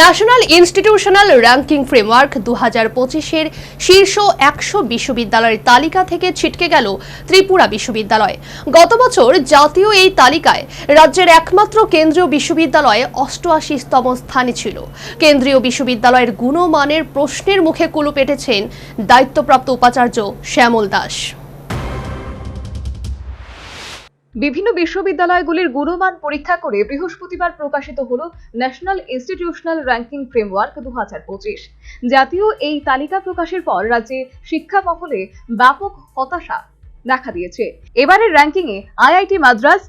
National institutional ranking framework দু হাজার পঁচিশের শীর্ষ একশো বিশ্ববিদ্যালয়ের তালিকা থেকে ছিটকে গেল ত্রিপুরা বিশ্ববিদ্যালয়। গত বছর জাতীয় এই তালিকায় রাজ্যের একমাত্র কেন্দ্রীয় বিশ্ববিদ্যালয়ে অষ্টআশিতম স্থানে ছিল। কেন্দ্রীয় বিশ্ববিদ্যালয়ের গুণমানের প্রশ্নের মুখে কুলু পেটেছেন দায়িত্বপ্রাপ্ত উপাচার্য শ্যামল দাস। বিভিন্ন বিশ্ববিদ্যালয়গুলির গুণমান পরীক্ষা করে বৃহস্পতিবার প্রকাশিত হল ন্যাশনাল ইনস্টিটিউশনাল র্যাঙ্কিং ফ্রেমওয়ার্ক দু হাজার পঁচিশ। জাতীয় এই তালিকা প্রকাশের পর রাজ্যে শিক্ষা মহলে ব্যাপক হতাশা দেখা দিয়েছে। এবারের র্যাঙ্কিংয়ে আইআইটি মাদ্রাস,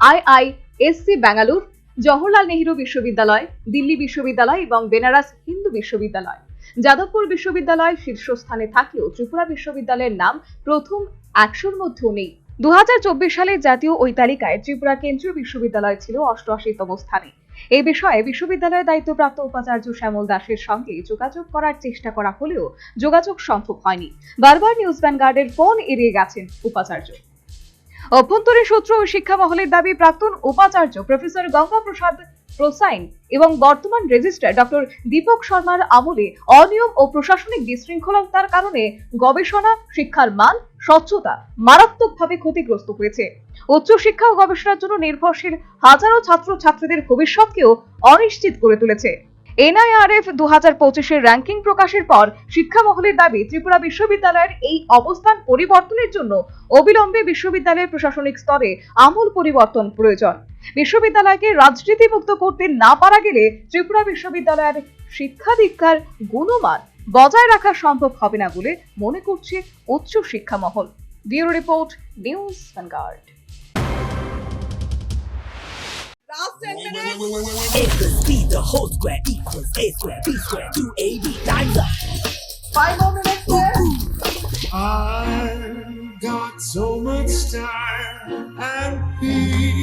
আইআইএসসি ব্যাঙ্গালোর, জওহরলাল নেহরু বিশ্ববিদ্যালয়, দিল্লি বিশ্ববিদ্যালয় এবং বেনারস হিন্দু বিশ্ববিদ্যালয়। যাদবপুর বিশ্ববিদ্যালয় শীর্ষস্থানে থাকলেও ত্রিপুরা বিশ্ববিদ্যালয়ের নাম প্রথম একশোর মধ্যেও নেই। দু সালে জাতীয় ওই তালিকায় ত্রিপুরা কেন্দ্রীয় বিশ্ববিদ্যালয় ছিল অষ্টআশিতম স্থানে। এই বিষয়ে বিশ্ববিদ্যালয়ের দায়িত্বপ্রাপ্ত উপাচার্য শ্যামল দাসের সঙ্গে যোগাযোগ করার চেষ্টা করা হলেও যোগাযোগ সম্ভব হয়নি। বারবার নিউজ ভ্যানগার্ডের ফোন এড়িয়ে গেছেন উপাচার্য। অভ্যন্তরীণ সূত্র ও শিক্ষা মহলের দাবি, প্রাক্তন উপাচার্য প্রফেসর গঙ্গা প্রসাদ প্রসাইন এবং বর্তমান রেজিস্ট্রার ডক্টর দীপক শর্মার আমলে অনিয়ম ও প্রশাসনিক বিশৃঙ্খলতার কারণে গবেষণা, শিক্ষার মান স্বচ্ছতা মারাত্মকভাবে ক্ষতিগ্রস্ত হয়েছে। উচ্চশিক্ষা ও গবেষণার জন্য নির্ভরশীল হাজারো ছাত্র ছাত্রীদের ভবিষ্যৎকেও অনিশ্চিত করে তুলেছে। এনআইআরএফ দু হাজার পঁচিশের র্যাঙ্কিং প্রকাশের পর শিক্ষা মহলের দাবি, ত্রিপুরা বিশ্ববিদ্যালয়ের এই অবস্থান পরিবর্তনের জন্য অবিলম্বে বিশ্ববিদ্যালয়ের প্রশাসনিক স্তরে আমূল পরিবর্তন প্রয়োজন। বিশ্ববিদ্যালয়কে রাজনীতিমুক্ত করতে না পারা গেলে ত্রিপুরা বিশ্ববিদ্যালয়ের শিক্ষা দীক্ষার গুণমান। বজায় রাখা সম্ভব হবে না বলে মনে করছে উচ্চ শিক্ষা মহল bureau report news Vanguard Got so much time and peace